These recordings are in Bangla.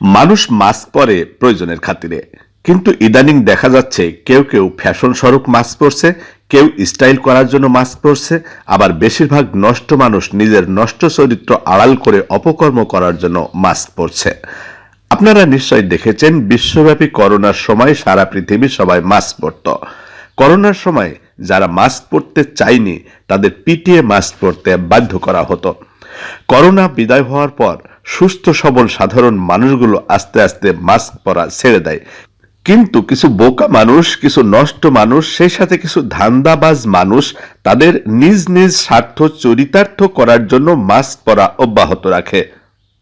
মানুষ মাস্ক পরে প্রয়োজনের খাতিরে। কিন্তু ইদানিং দেখা যাচ্ছে কেউ কেউ ফ্যাশন স্বরূপ মাস্ক পরছে, কেউ স্টাইল করার জন্য মাস্ক পরছে, আবার বেশিরভাগ নষ্ট মানুষ নিজের নষ্ট চরিত্র আড়াল করে অপকর্ম করার জন্য মাস্ক পরছে। আপনারা নিশ্চয় দেখেছেন, বিশ্বব্যাপী করোনার সময় সারা পৃথিবী সবাই মাস্ক পরত। করোনার সময় যারা মাস্ক পরতে চায়নি, তাদের পিটিয়ে মাস্ক পরতে বাধ্য করা হতো। করোনা বিদায় হওয়ার পর সুস্থ, সবল, সাধারণ মানুষগুলো আস্তে আস্তে মাস্ক পরা ছেড়ে দেয়। কিন্তু কিছু বোকা মানুষ, কিছু নষ্ট মানুষ, সেই সাথে কিছু ধান্দাবাজ মানুষ তাদের নিজ নিজ স্বার্থ চরিতার্থ করার জন্য মাস্ক পরা অব্যাহত রাখে।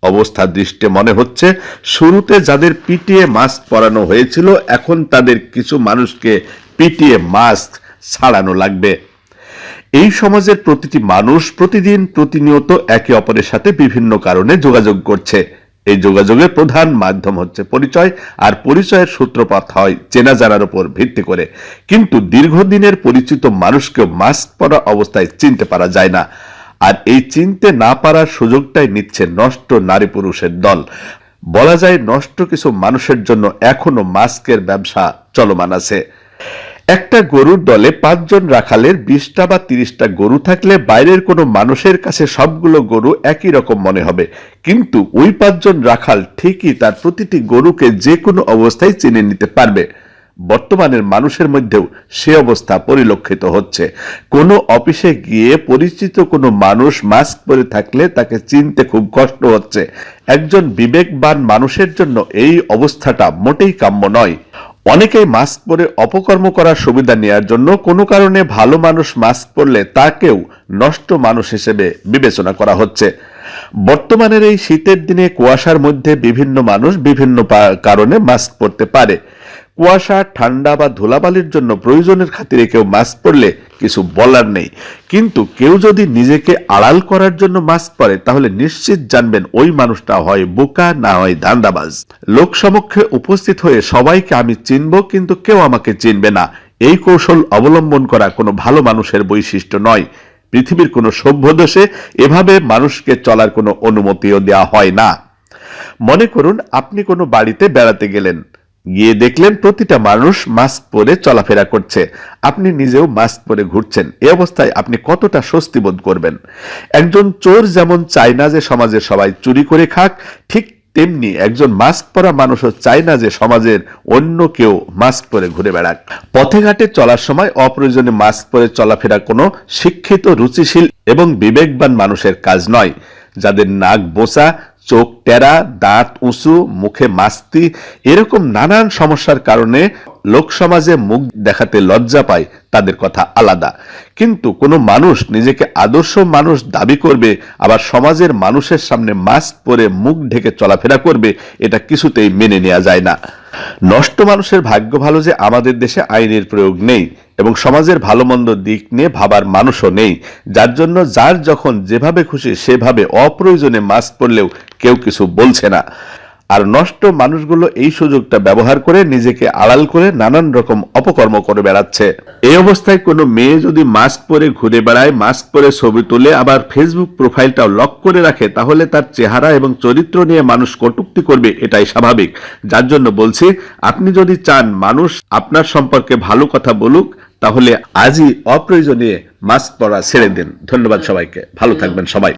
অবস্থা দৃষ্টে মনে হচ্ছে, শুরুতে যাদের পিটিয়ে মাস্ক পরানো হয়েছিল, এখন তাদের কিছু মানুষকে পিটিয়ে মাস্ক ছাড়ানো লাগবে। এই সমাজের প্রতিটি মানুষ প্রতিদিন প্রতিনিয়ত একে অপরের সাথে বিভিন্ন কারণে যোগাযোগ করছে। এই যোগাযোগের প্রধান মাধ্যম হচ্ছে পরিচয়, আর পরিচয়ের সূত্রপাত হয় চেনা জানার উপর ভিত্তি করে। কিন্তু দীর্ঘদিনের পরিচিত মানুষকেও মাস্ক পরা অবস্থায় চিনতে পারা যায় না। আর এই চিনতে না পারার সুযোগটাই নিচ্ছে নষ্ট নারী পুরুষের দল। বলা যায়, নষ্ট কিছু মানুষের জন্য এখনও মাস্কের ব্যবসা চলমান আছে। একটা গরুর দলে পাঁচজন রাখালের বিশটা বা তিরিশটা গরু থাকলে বাইরের কোনো মানুষের কাছে সবগুলো গরু একই রকম মনে হবে। কিন্তু ওই পাঁচজন রাখাল ঠিকই তার প্রতিটি গরুকে যে কোনো অবস্থায় চিনে নিতে পারবে। বর্তমানের মানুষের মধ্যেও সে অবস্থা পরিলক্ষিত হচ্ছে। কোনো অফিসে গিয়ে পরিচিত কোনো মানুষ মাস্ক পরে থাকলে তাকে চিনতে খুব কষ্ট হচ্ছে। একজন বিবেকবান মানুষের জন্য এই অবস্থাটা মোটেই কাম্য নয়। অনেকেই মাস্ক পরে অপকর্ম করার সুবিধা নেওয়ার জন্য কোনো কারণে ভালো মানুষ মাস্ক পরলে তাকেও নষ্ট মানুষ হিসেবে বিবেচনা করা হচ্ছে। বর্তমানের এই শীতের দিনে কুয়াশার মধ্যে বিভিন্ন মানুষ বিভিন্ন কারণে মাস্ক পরতে পারে। কুয়াশা, ঠান্ডা বা ধুলাবালির জন্য প্রয়োজনের খাতিরে কেউ মাস্ক পরলে কিছু বলার নেই। কিন্তু কেউ যদি নিজেকে আড়াল করার জন্য মাস্ক পরে, তাহলে নিশ্চিত জানবেন ওই মানুষটা হয় বোকা না হয় ধান্দাবাজ। লোক সমক্ষে উপস্থিত হয়ে সবাইকে আমি চিনব, কিন্তু কেউ আমাকে চিনবে না। এই কৌশল অবলম্বন করা কোনো ভালো মানুষের বৈশিষ্ট্য নয়। পৃথিবীর কোনো সভ্য দেশে এভাবে মানুষকে চলার কোনো অনুমতিও দেওয়া হয় না। মনে করুন, আপনি কোনো বাড়িতে বেড়াতে গেলেন। গিয়ে দেখলেন প্রতিটা মানুষ মাস্ক পরে চলাফেরা করছে। আপনি নিজেও মাস্ক পরে ঘুরছেন। এ অবস্থায় আপনি কতটা স্বস্তি বোধ করবেন? একজন চোর যেমন চায় না যে সমাজের সবাই চুরি করে খাক, ঠিক তেমনি একজন মাস্ক পরা মানুষও চায় না যে সমাজের অন্য কেউ মাস্ক পরে ঘুরে বেড়াক। পথে ঘাটে চলার সময় অপ্রয়োজনে মাস্ক পরে চলাফেরা কোনো শিক্ষিত, রুচিশীল এবং বিবেকবান মানুষের কাজ নয়। যাদের নাক বোসা চোখ টেরা, দাঁত উঁচু, মুখে মাস্তি, এরকম নানান সমস্যার কারণে লোক সমাজে মুখ দেখাতে লজ্জা পায়, তাদের কথা আলাদা। কিন্তু কোনো মানুষ নিজেকে আদর্শ মানুষ দাবি করবে, আবার সমাজের মানুষের সামনে মাস্ক পরে মুখ ঢেকে চলাফেরা করবে, এটা কিছুতেই মেনে নেওয়া যায় না। নষ্ট মানুষের ভাগ্য ভালো যে আমাদের দেশে আইনের প্রয়োগ নেই এবং সমাজের ভালো মন্দ দিক নিয়ে ভাবার মানুষও নেই। যার জন্য যার যখন যেভাবে খুশি সেভাবে অপ্রয়োজনে মাস্ক পরলেও কেউ কিছু বলছে না। আর নষ্ট মানুষগুলো এই সুযোগটা ব্যবহার করে নিজেকে আড়াল করে নানান রকম অপকর্ম করে বেড়াচ্ছে। এই অবস্থায় কোনো মেয়ে যদি মাস্ক পরে ঘুরে বেড়ায়, মাস্ক পরে ছবি তুলে, আবার ফেসবুক প্রোফাইলটাও লক করে রাখে, তাহলে তার চেহারা এবং চরিত্র নিয়ে মানুষ কটুক্তি করবে, এটাই স্বাভাবিক। যার জন্য বলছি, আপনি যদি চান মানুষ আপনার সম্পর্কে ভালো কথা বলুক, তাহলে আজই অপ্রয়োজনীয় মাস্ক পরা ছেড়ে দিন। ধন্যবাদ সবাইকে। ভালো থাকবেন সবাই।